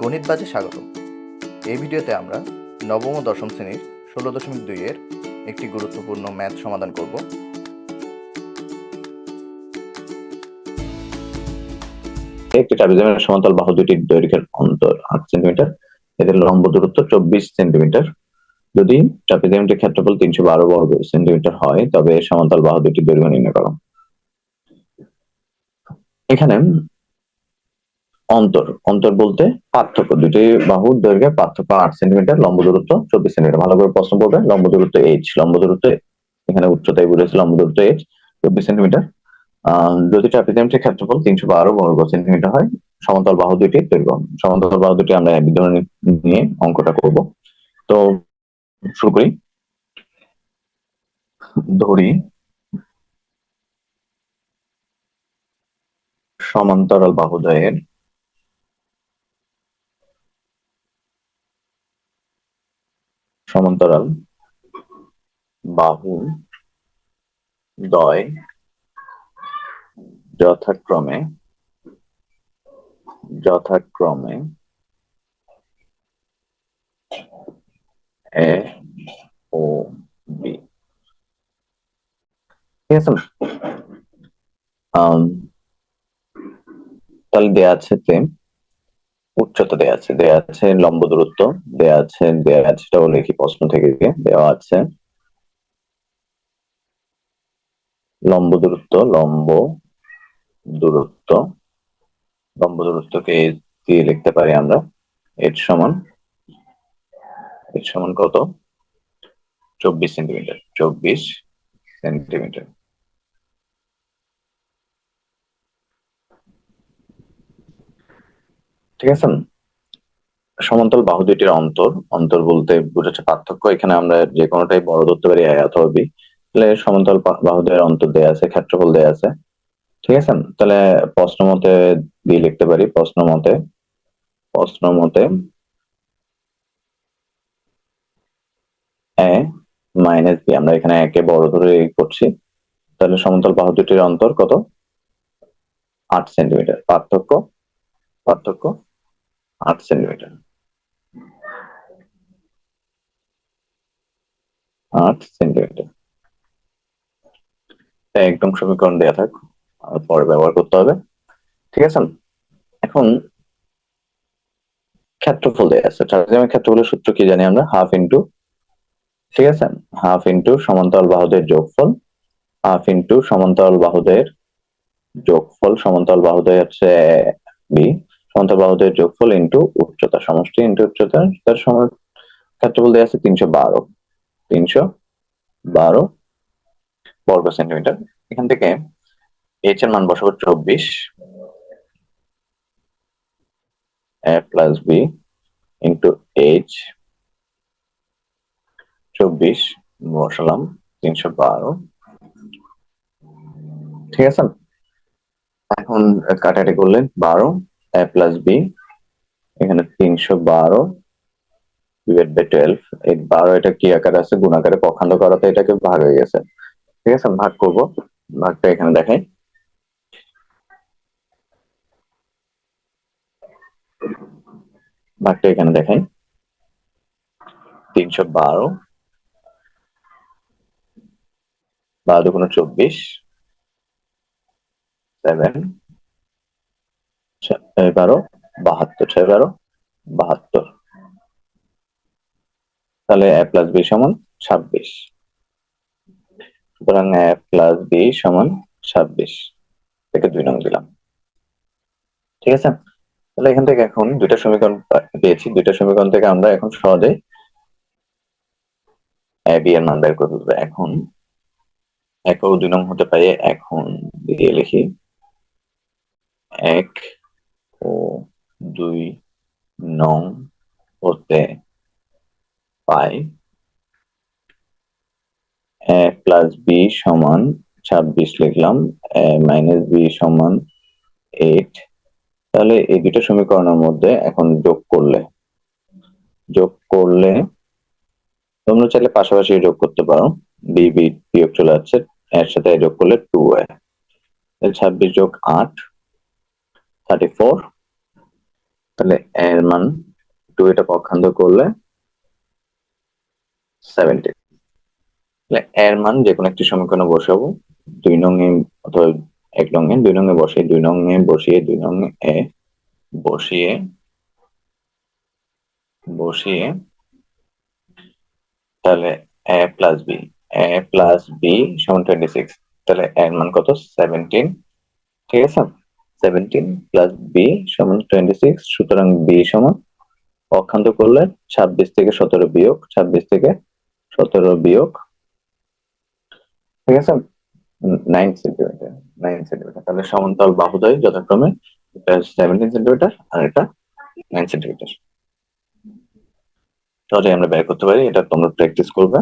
গণিত বাজে স্বাগত। এই ভিডিওতে আমরা নবম ও দশম শ্রেণির ষোলো দশমিক দুইয়ের একটি গুরুত্বপূর্ণ ম্যাথ সমাধান করব। একটি ট্রাপিজমের সমান্তরাল বাহু দুটির দৈর্ঘ্যের অন্তর আট সেন্টিমিটার, এদের লম্ব দূরত্ব চব্বিশ সেন্টিমিটার। যদি ট্রাপিজমটির ক্ষেত্রফল তিনশো বারো বর্গ সেন্টিমিটার হয়, তবে সমান্তরাল বাহু দুটির দৈর্ঘ্য নির্ণয় করো। এখানে অন্তর অন্তর বলতে পার্থক্য। দুটি বাহুর দৈর্ঘ্যের পার্থক্য আট সেন্টিমিটার, লম্ব দূরত্ব চব্বিশ সেন্টিমিটার। ভালো করে প্রশ্ন পড়বে লম্ব দূরত্ব এইচ লম্ব দূরত্ব এখানে উচ্চতায় বুঝেছে লম্ব দূরত্ব এইচ চব্বিশ সেন্টিমিটার। যদি ট্রাপিজমটির ক্ষেত্রফল তিনশো বারো বর্গ সেন্টিমিটার হয় সমান্তরাল বাহু দুটি দৈর্ঘ্য। সমান্তরাল বাহু দুটি আমরা বিধরণী নিয়ে অঙ্কটা করব। তো শুরু করি। ধরি। সমান্তরাল বাহুদ্বয়ের সমান্তরাল বাহু দয় যথাক্রমে যথাক্রমে এ ও বি। ঠিক আছে? তাহলে দেয়া আছে যে উচ্চতা দেয়া আছে। দেয়া আছে লম্ব দূরত্ব, দেয়া আছে দেয়া আছে এটাও লিখি প্রশ্ন থেকে দেওয়া আছে। লম্ব দূরত্ব লম্ব দূরত্ব। লম্ব দূরত্বকে দিয়ে লিখতে পারি আমরা। এর সমান এর সমান কত? চব্বিশ সেন্টিমিটার চব্বিশ সেন্টিমিটার। ঠিক আছে? সমান্তরাল বাহু দুটির অন্তর। অন্তর বলতে বোঝাচ্ছে পার্থক্য। এখানে আমরা যে কোনোটাই বড় ধরতে পারি অথবা বি। তাহলে সমান্তরাল বা- বাহুদের অন্তর দেয়া আছে, ক্ষেত্রফল দেয়া আছে। ঠিক আছে? তাহলে প্রশ্ন মতে দিয়ে লিখতে পারি। প্রশ্ন মতে প্রশ্ন মতে এ মাইনাস বি আমরা এখানে একে বড় ধরে করছি। তাহলে সমান্তরাল বাহু দুটির অন্তর কত? আট সেন্টিমিটার পার্থক্য? পার্থক্য? আট সেন্টিমিটার আট সেন্টিমিটার। একদম সমীকরণ দেয়া থাক, আর পরে ব্যবহার করতে হবে। ঠিক আছে? এখন ক্ষেত্রফল দেয়া আছে। ট্রাপিজিয়ামের ক্ষেত্রফলের সূত্র কি জানি আমরা? হাফ ইন্টু, ঠিক আছে? হাফ ইন্টু সমান্তরাল বাহুদের যোগফল, হাফ ইন্টু সমান্তরাল বাহুদের যোগফল, সমান্তরাল বাহুদের হচ্ছে বি সমান্তরাল বাহুদের যোগফল ইন্টু উচ্চতা, সমষ্টি ইন্টু উচ্চতা, তার সমান ক্ষেত্রফল দেওয়া আছে তিনশো বারো। তিনশো বারো বর্গ সেন্টিমিটার। এখান থেকে এইচ এর মান বসাবো চব্বিশ। A plus B into H চব্বিশ বসালাম তিনশো বারো। ঠিক আছে? এখন কাটাটি করলেন বারো। এ প্লাস বি এখানে তিনশো বারো। টুয়েলভ এই বারো এটা কি আকারে আছে? গুণ আকারে পক্ষান্ত করাতে এটাকে ভাগ হয়ে গেছে। ঠিক আছে, ভাগ করব। ভাগটা এখানে দেখাই। ভাগটা এখানে দেখাই। তিনশো বারো। বারো দুগুণ চব্বিশ। সেভেন বারো। বাহাত্তর। বারো। বাহাত্তর। তাহলে এ প্লাস বি সমান ছাব্বিশ। সুতরাং এ প্লাস বি সমান ছাব্বিশ। থেকে দুই নং দিলাম। ঠিক আছে? তাহলে এখান থেকে এখন দুইটা সমীকরণ পেয়েছি। দুইটা সমীকরণ থেকে আমরা এখন সহজে এ বি এর মান বের করে ফেলব এখন এক ও দুই নং হতে পারে এখন দিয়ে লিখি এক ও দুই নং হতে পাই। এ প্লাস বি সমান ছাব্বিশ লিখলাম মাইনাস বি সমান এইট। তাহলে এই দুটো সমীকরণের মধ্যে এখন যোগ করলে যোগ করলে তোমরা চাইলে পাশাপাশি যোগ করতে পারো। বি বি বিয়োগ চলে যাচ্ছে, এর সাথে যোগ করলে টু এ। ছাব্বিশ যোগ আট, থার্টি ফোর। তাহলে এর মান টু এটা পক্ষান্তর করলে এর মান যে কোনো একটি সমীকরণে বসাবো। দুই নং এ অথবা এক নং এ দুই নং এ বসিয়ে দুই নং এ বসিয়ে, দুই নং এ বসিয়ে বসিয়ে, তাহলে A plus B, A plus B সমান টোয়েন্টি সিক্স তাহলে এর মান কত? সেভেন্টিন ঠিক আছে? সেভেন্টিন প্লাস বি সমান টোয়েন্টি সিক্স সুতরাং বি সমান অক্ষান্ত করলে ছাব্বিশ থেকে সতেরো বিয়োগ, ছাব্বিশ থেকে সতেরো বিয়োগ, ঠিক আছে? নাইন সেন্টিমিটার নাইন সেন্টিমিটার তাহলে সমান্তরাল বাহুদ্বয় যথাক্রমে সেভেন্টিন সেন্টিমিটার আর এটা নাইন সেন্টিমিটার তাহলে আমরা ব্যয় করতে পারি, এটা তোমরা প্র্যাকটিস করবে।